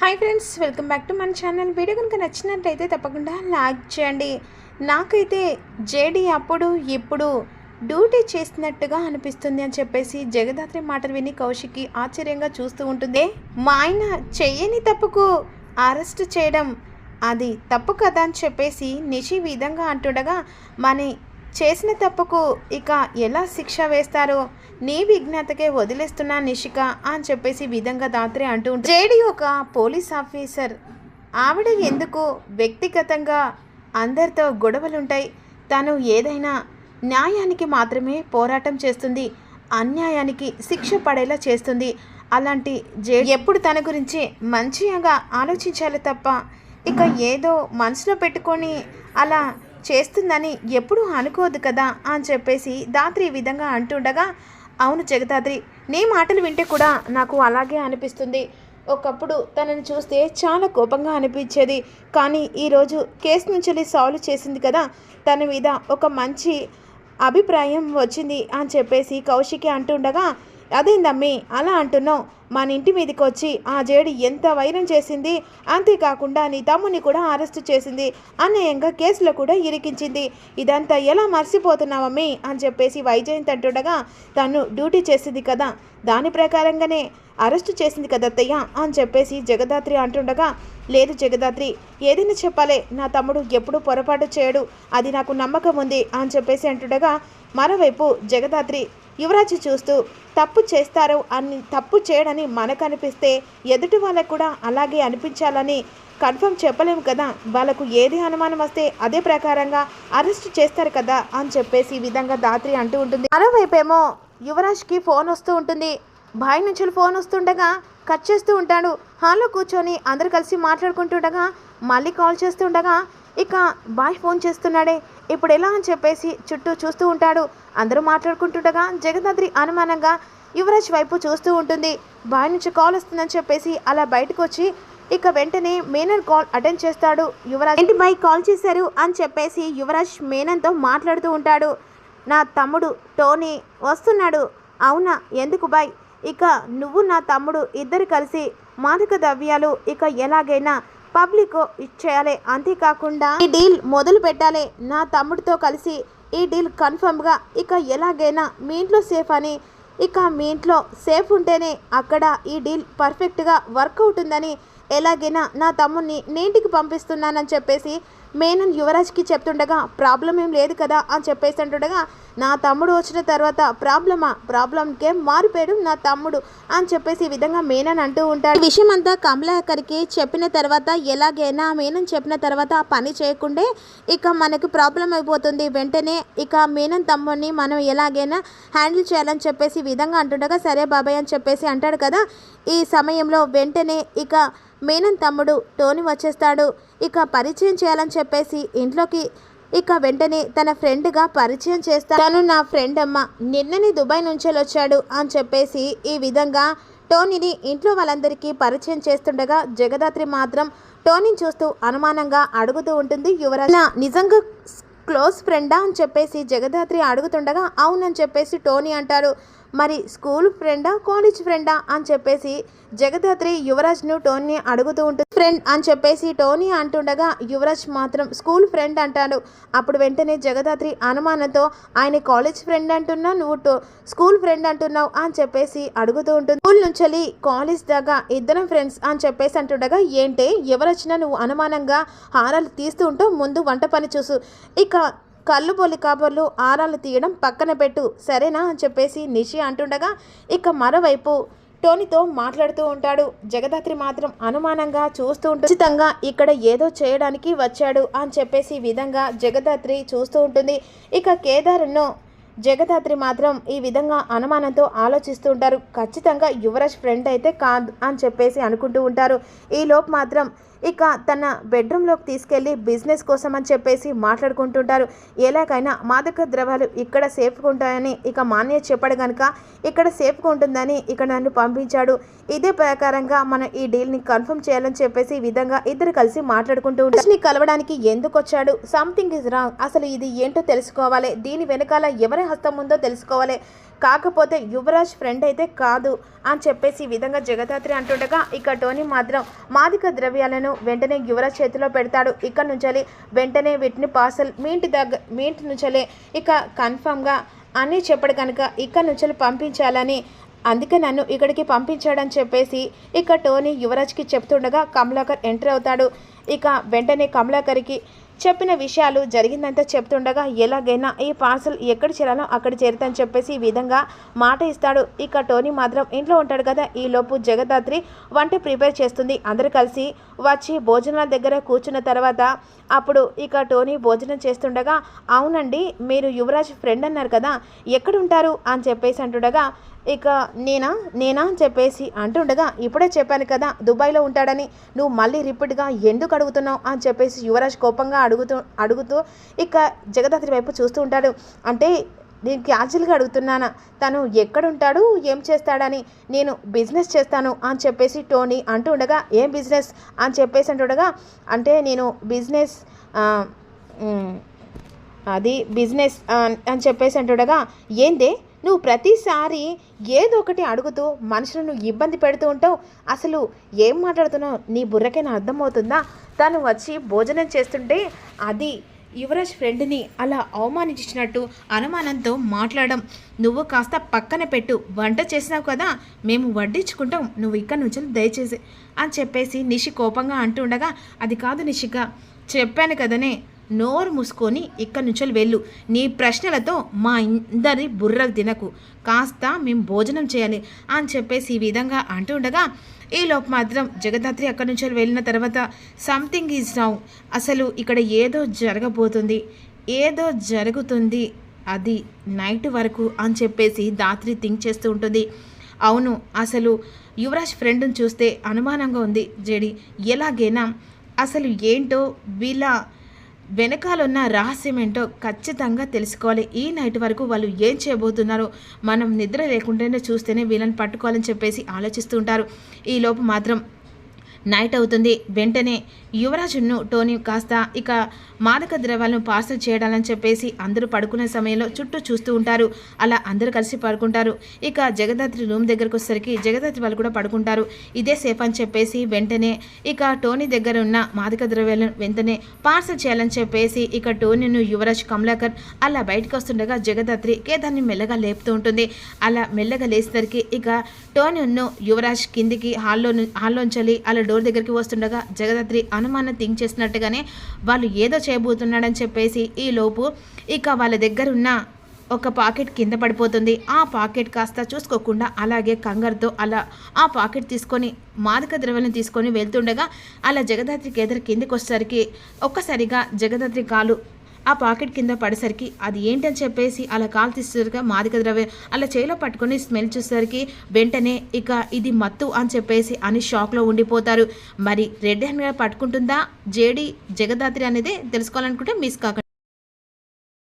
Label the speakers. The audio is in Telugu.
Speaker 1: Hi friends welcome back to మన ఛానల్ వీడియో కనుక నచ్చినట్లయితే తప్పకుండా లైక్ చేయండి. నాకైతే జేడీ అప్పుడు ఇప్పుడు డ్యూటీ చేస్తున్నట్టుగా అనిపిస్తుంది అని చెప్పేసి జగదాత్రి మాటలు విని కౌశికి ఆశ్చర్యంగా చూస్తూ ఉంటుంది. మా ఆయన చెయ్యని తప్పుకు అరెస్ట్ చేయడం అది తప్పు కదా అని చెప్పేసి నిషి విధంగా అంటుండగా మన చేసిన తప్పుకు ఇక ఎలా శిక్ష వేస్తారో నీ విజ్ఞతకే వదిలేస్తున్నా నిషిక అని చెప్పేసి విధంగా దాత్రి అంటూ జేడి ఒక పోలీస్ ఆఫీసర్. ఆవిడ ఎందుకు వ్యక్తిగతంగా అందరితో గొడవలుంటాయి? తను ఏదైనా న్యాయానికి మాత్రమే పోరాటం చేస్తుంది అన్యాయానికి శిక్ష పడేలా చేస్తుంది. అలాంటి జే ఎప్పుడు తన గురించి మంచిగా ఆలోచించాలి తప్ప ఇక ఏదో మనసులో పెట్టుకొని అలా చేస్తుందని ఎప్పుడూ అనుకోదు కదా అని చెప్పేసి దాత్రి ఈ విధంగా అంటుండగా అవును జగదాద్రి నీ మాటలు వింటే కూడా నాకు అలాగే అనిపిస్తుంది. ఒకప్పుడు తనని చూస్తే చాలా కోపంగా అనిపించేది. కానీ ఈరోజు కేసు నుంచి సాల్వ్ చేసింది కదా తన మీద ఒక మంచి అభిప్రాయం వచ్చింది అని చెప్పేసి కౌశికి అంటుండగా అదేందమ్మి అలా అంటున్నావు? మన ఇంటి మీదకి వచ్చి ఆ జేడి ఎంత వైరం చేసింది? అంతేకాకుండా నీ తమ్ముని కూడా అరెస్ట్ చేసింది. అన్యాయంగా కేసులో కూడా ఇరికించింది. ఇదంతా ఎలా మర్చిపోతున్నావమ్మి అని చెప్పేసి వైజయంత్ అంటుండగా తను డ్యూటీ చేసింది కదా దాని ప్రకారంగానే అరెస్ట్ చేసింది కదా అని చెప్పేసి జగదాత్రి అంటుండగా లేదు జగదాత్రి ఏదైనా చెప్పాలే. నా తమ్ముడు ఎప్పుడూ పొరపాటు చేయడు. అది నాకు నమ్మకం ఉంది. అని చెప్పేసి అంటుండగా మరోవైపు జగదాత్రి యువరాజు చూస్తూ తప్పు చేస్తారు అని తప్పు చేయడని మనకు అనిపిస్తే ఎదుటి వాళ్ళకు కూడా అలాగే అనిపించాలని కన్ఫర్మ్ చెప్పలేము కదా. వాళ్ళకు ఏది అనుమానం వస్తే అదే ప్రకారంగా అరెస్ట్ చేస్తారు కదా అని చెప్పేసి ఈ విధంగా దాత్రి అంటూ ఉంటుంది. మరోవైపేమో యువరాజ్కి ఫోన్ వస్తూ ఉంటుంది. బాయ్ నుంచి ఫోన్ వస్తుండగా కట్ చేస్తూ ఉంటాడు. హాల్లో కూర్చొని అందరు కలిసి మాట్లాడుకుంటుండగా మళ్ళీ కాల్ చేస్తుండగా ఇక బాయ్ ఫోన్ చేస్తున్నాడే. ఇప్పుడు ఎలా అని చెప్పేసి చుట్టూ చూస్తూ ఉంటాడు. అందరూ మాట్లాడుకుంటుండగా జగదాద్రి అనుమానంగా యువరాజ్ వైపు చూస్తూ ఉంటుంది. బాయ్ నుంచి కాల్ వస్తుందని చెప్పేసి అలా బయటకు వచ్చి ఇక వెంటనే మేనన్ కాల్ అటెండ్ చేస్తాడు. యువరాజ్ ఏంటి బాయ్ కాల్ చేశారు? అని చెప్పేసి యువరాజ్ మేనన్తో మాట్లాడుతూ ఉంటాడు. నా తమ్ముడు టోనీ వస్తున్నాడు. అవునా? ఎందుకు బాయ్? ఇక నువ్వు నా తమ్ముడు ఇద్దరు కలిసి మాదక ద్రవ్యాలు ఇక ఎలాగైనా పబ్లిక్ ఇచ్చేయాలి. అంతేకాకుండా ఈ డీల్ మొదలు పెట్టాలి. నా తమ్ముడితో కలిసి ఈ డీల్ కన్ఫర్మ్గా ఇక ఎలాగైనా మీ ఇంట్లో సేఫ్ అని ఇక మీ ఇంట్లో సేఫ్ ఉంటేనే అక్కడ ఈ డీల్ పర్ఫెక్ట్గా వర్క్ అవుతుందని ఎలాగైనా నా తమ్ముడిని నేంటికి పంపిస్తున్నానని చెప్పేసి మేనన్ యువరాజ్కి చెప్తుండగా ప్రాబ్లం ఏం లేదు కదా అని చెప్పేసి అంటుండగా నా తమ్ముడు వచ్చిన తర్వాత ప్రాబ్లమా? ప్రాబ్లంకే మారిపోయాడు నా తమ్ముడు అని చెప్పేసి ఈ విధంగా మేనన్ అంటూ ఉంటాడు. విషయం అంతా కమలాకర్కి చెప్పిన తర్వాత ఎలాగైనా మేనన్ చెప్పిన తర్వాత ఆ పని చేయకుండే ఇక మనకు ప్రాబ్లం అయిపోతుంది. వెంటనే ఇక మేనన్ తమ్ముడిని మనం ఎలాగైనా హ్యాండిల్ చేయాలని చెప్పేసి విధంగా అంటుండగా సరే బాబాయ్ అని చెప్పేసి అంటాడు కదా. ఈ సమయంలో వెంటనే ఇక మేనన్ తమ్ముడు టోనీ వచ్చేస్తాడు. ఇక పరిచయం చేయాలని చెప్పేసి ఇంట్లోకి ఇక వెంటనే తన ఫ్రెండ్గా పరిచయం చేస్తా తను నా ఫ్రెండ్ అమ్మ నిన్ననే దుబాయ్ నుంచి వచ్చాడు అని చెప్పేసి ఈ విధంగా టోనీని ఇంట్లో వాళ్ళందరికీ పరిచయం చేస్తుండగా జగదాత్రి మాత్రం టోనీని చూస్తూ అనుమానంగా అడుగుతూ ఉంటుంది. యువరాజ్ "నా నిజంగా క్లోజ్ ఫ్రెండా? అని చెప్పేసి జగదాత్రి అడుగుతుండగా అవునని చెప్పేసి టోనీ అంటారు. మరి స్కూల్ ఫ్రెండా కాలేజ్ ఫ్రెండా అని చెప్పేసి జగదాత్రి యువరాజ్ను టోనీ అడుగుతూ ఉంటుంది ఫ్రెండ్ అని చెప్పేసి టోనీ అంటుండగా యువరాజ్ మాత్రం స్కూల్ ఫ్రెండ్ అంటాడు. అప్పుడు వెంటనే జగదాత్రి అనుమానంతో ఆయన కాలేజ్ ఫ్రెండ్ అంటున్నా నువ్వు టో స్కూల్ ఫ్రెండ్ అంటున్నావు అని చెప్పేసి అడుగుతూ ఉంటుంది. స్కూల్ నుంచి కాలేజ్ దాకా ఇద్దరం ఫ్రెండ్స్ అని చెప్పేసి అంటుండగా ఏంటే ఎవరొచ్చినా నువ్వు అనుమానంగా హారాలు తీస్తూ ఉంటావు ముందు వంట పని చూసు. ఇక కళ్ళు బొలి కాబర్లు ఆరాలు తీయడం పక్కన పెట్టు సరేనా? అని చెప్పేసి నిషి అంటుండగా ఇక మరోవైపు టోనీతో మాట్లాడుతూ ఉంటాడు. జగదాత్రి మాత్రం అనుమానంగా చూస్తూ ఉంటుంది ఖచ్చితంగా ఇక్కడ ఏదో చేయడానికి వచ్చాడు అని చెప్పేసి ఈ విధంగా జగదాత్రి చూస్తూ ఉంటుంది. ఇక కేదారును జగదాత్రి మాత్రం ఈ విధంగా అనుమానంతో ఆలోచిస్తూ ఉంటారు. ఖచ్చితంగా యువరాజ్ ఫ్రెండ్ అయితే కాదు అని చెప్పేసి అనుకుంటూ ఉంటారు. ఈ లోపు మాత్రం ఇక తన బెడ్రూమ్లోకి తీసుకెళ్ళి బిజినెస్ కోసం అని చెప్పేసి మాట్లాడుకుంటుంటారు. ఎలాగైనా మాదక ద్రవాలు ఇక్కడ సేఫ్గా ఉంటాయని ఇక మాన్య చెప్పాడు కనుక ఇక్కడ సేఫ్గా ఉంటుందని ఇక్కడ నన్ను పంపించాడు. ఇదే ప్రకారంగా మనం ఈ డీల్ని కన్ఫర్మ్ చేయాలని చెప్పేసి ఈ విధంగా ఇద్దరు కలిసి మాట్లాడుకుంటూ ఉంటారు. కలవడానికి ఎందుకు వచ్చాడు? Something is wrong. అసలు ఇది ఏంటో తెలుసుకోవాలి. దీని వెనకాల ఎవరి హస్తం ఉందో తెలుసుకోవాలి. కాకపోతే యువరాజ్ ఫ్రెండ్ అయితే కాదు అని చెప్పేసి ఈ విధంగా జగదాత్రి అంటుండగా ఇక టోనీ మాత్రం మాదిక ద్రవ్యాలను వెంటనే యువరాజ్ చేతిలో పెడతాడు. ఇక్కడ నుంచలే వెంటనే వీటిని పార్సల్ మీ ఇంటి దగ్గర మీ ఇంటి నుంచలే ఇక కన్ఫామ్గా అన్నీ చెప్పడు కనుక ఇక్కడ నుంచి పంపించాలని. అందుకే నన్ను ఇక్కడికి పంపించాడని చెప్పేసి ఇక టోనీ యువరాజ్కి చెప్తుండగా కమలాకర్ ఎంటర్ అవుతాడు. ఇక వెంటనే కమలాకర్కి చెప్పిన విషయాలు జరిగిందంతా చెప్తుండగా ఎలాగైనా ఈ పార్సల్ ఎక్కడ చేరాలో అక్కడ చేరుతాను చెప్పేసి ఈ విధంగా మాట ఇస్తాడు. ఇక టోనీ మాత్రం ఇంట్లో ఉంటాడు కదా ఈలోపు జగదాత్రి వంట ప్రిపేర్ చేస్తుంది. అందరు కలిసి వచ్చి భోజనాల దగ్గర కూర్చున్న తర్వాత అప్పుడు ఇక టోనీ భోజనం చేస్తుండగా అవునండి మీరు యువరాజ్ ఫ్రెండ్ అన్నారు కదా ఎక్కడుంటారు? అని చెప్పేసి అంటుండగా ఇక నేనా నేనా అని చెప్పేసి అంటుండగా ఇప్పుడే చెప్పాను కదా దుబాయ్లో ఉంటాడని. నువ్వు మళ్ళీ రిపీట్గా ఎందుకు అడుగుతున్నావు అని చెప్పేసి యువరాజ్ కోపంగా అడుగుతూ అడుగుతూ ఇక జగదాత్రి వైపు చూస్తూ ఉంటాడు. అంటే నేను క్యాజువల్గా అడుగుతున్నానా? తను ఎక్కడుంటాడు? ఏం చేస్తాడని నేను బిజినెస్ చేస్తాను అని చెప్పేసి టోనీ అంటూ ఉండగా ఏం బిజినెస్ అని చెప్పేసి అంటుండగా అంటే నేను బిజినెస్ అది బిజినెస్ అని చెప్పేసి అంటుండగా ఏందే? నువ్వు ప్రతిసారి ఏదో ఒకటి అడుగుతూ మనుషులను ఇబ్బంది పెడుతూ ఉంటావు. అసలు ఏం మాట్లాడుతున్నావు? నీ బుర్రకైనా అర్థమవుతుందా? తను వచ్చి భోజనం చేస్తుంటే అది యువరాజ్ ఫ్రెండ్ని అలా అవమానించినట్టు అనుమానంతో మాట్లాడడం. నువ్వు కాస్త పక్కన పెట్టు. వంట చేసినావు కదా మేము వడ్డించుకుంటాం. నువ్వు ఇక్కడి నుంచి దయచేసి అని చెప్పేసి నిషి కోపంగా అంటుండగా అది కాదు నిషిక చెప్పాను కదనే. నోరు మూసుకొని ఇక్కడి నుంచి వెళ్ళు. నీ ప్రశ్నలతో మా అందరి బుర్రలు తినకు. కాస్త మేము భోజనం చేయాలి అని చెప్పేసి ఈ విధంగా అంటుండగా ఈ లోపు మాత్రం జగదాత్రి అక్కడి నుంచి వెళ్ళిన తర్వాత సంథింగ్ ఈజ్ నౌ అసలు ఇక్కడ ఏదో జరగబోతుంది. ఏదో జరుగుతుంది. అది నైట్ వరకు అని చెప్పేసి దాత్రి థింక్ చేస్తూ ఉంటుంది. అవును అసలు యువరాజ్ ఫ్రెండ్ని చూస్తే అనుమానంగా ఉంది జేడి. ఎలాగైనా అసలు ఏంటో వీళ్ళ వెనకాలన్న రహస్యం ఏంటో ఖచ్చితంగా తెలుసుకోవాలి. ఈ నైట్ వరకు వాళ్ళు ఏం చేయబోతున్నారో మనం నిద్ర లేకుండానే చూస్తేనే వీళ్ళని పట్టుకోవాలని చెప్పేసి ఆలోచిస్తుంటారు. ఈలోపు ఈ లోపు మాత్రం నైట్ అవుతుంది. వెంటనే యువరాజును టోనీ కాస్త ఇక మాదక ద్రవ్యాలను పార్సల్ చేయడాలని చెప్పేసి అందరూ పడుకునే సమయంలో చుట్టూ చూస్తూ ఉంటారు. అలా అందరూ కలిసి పడుకుంటారు. ఇక జగదాత్రి రూమ్ దగ్గరకు వచ్చేసరికి జగదాత్రి వాళ్ళు కూడా పడుకుంటారు. ఇదే సేఫ్ అని చెప్పేసి వెంటనే ఇక టోనీ దగ్గర ఉన్న మాదక ద్రవ్యాలను వెంటనే పార్సల్ చేయాలని చెప్పేసి ఇక టోనీను యువరాజ్ కమలాకర్ అలా బయటకు వస్తుండగా జగదాత్రి కేదాన్ని మెల్లగా లేపుతూ ఉంటుంది. అలా మెల్లగా లేచేసరికి ఇక టోనీను యువరాజ్ కిందికి హాల్లో హాల్లోంచి హాల్లోంచలి అలా డోర్ దగ్గరికి వస్తుండగా జగదాత్రి అనుమానం థింక్ చేసినట్టుగానే వాళ్ళు ఏదో చేయబోతున్నాడని చెప్పేసి ఈ లోపు ఇక వాళ్ళ దగ్గర ఉన్న ఒక పాకెట్ కింద పడిపోతుంది. ఆ పాకెట్ కాస్త చూసుకోకుండా అలాగే కంగారుతో అలా ఆ పాకెట్ తీసుకొని మాదక ద్రవ్యాలను తీసుకొని వెళ్తుండగా అలా జగదాత్రి కేదర్ కిందికి వచ్చేసరికి ఒక్కసారిగా జగదాత్రి కాలు ఆ పాకెట్ కింద పడేసరికి అది ఏంటని చెప్పేసి అలా కాలు తీసేసరికి మాదిక ద్రవ్యం అలా చేయిలో పట్టుకొని స్మెల్ చూసేసరికి వెంటనే ఇక ఇది మత్తు అని చెప్పేసి అని షాక్లో ఉండిపోతారు. మరి రెడ్ హ్యాండ్ పట్టుకుంటుందా? జేడి జగదాత్రి అనేది తెలుసుకోవాలనుకుంటే మిస్ కాకండి.